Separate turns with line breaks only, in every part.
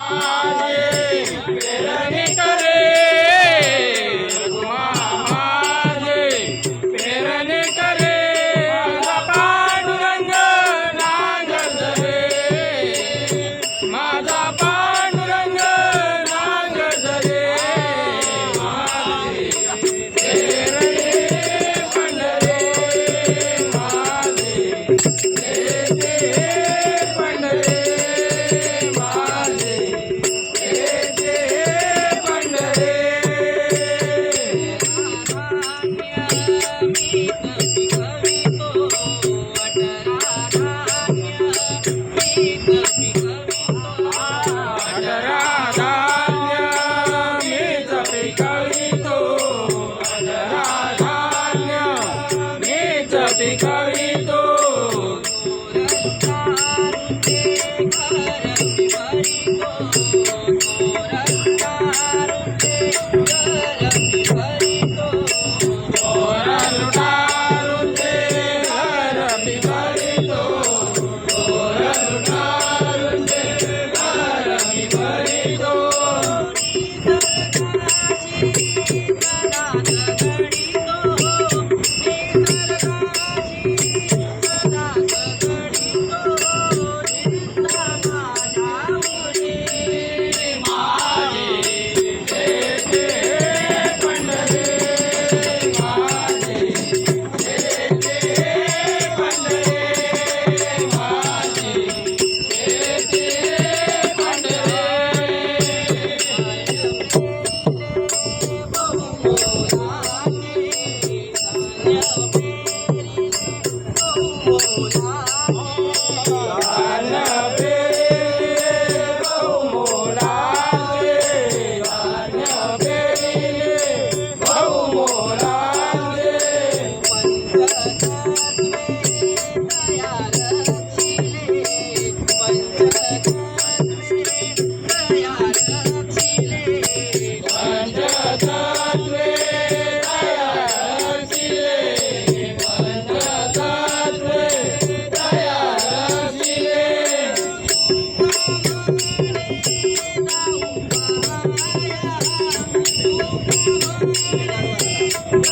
माझे, प्रण करे माझे, प्रण करे माण रंग नागद रे मला पाण रंग माझे, रे Thank you.
Oh,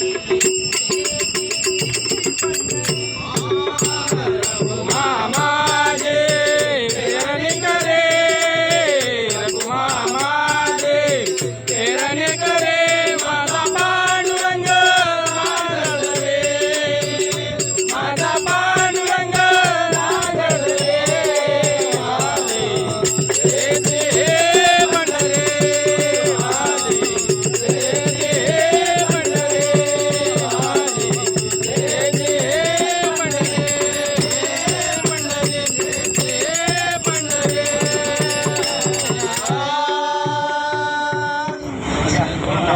Thank you.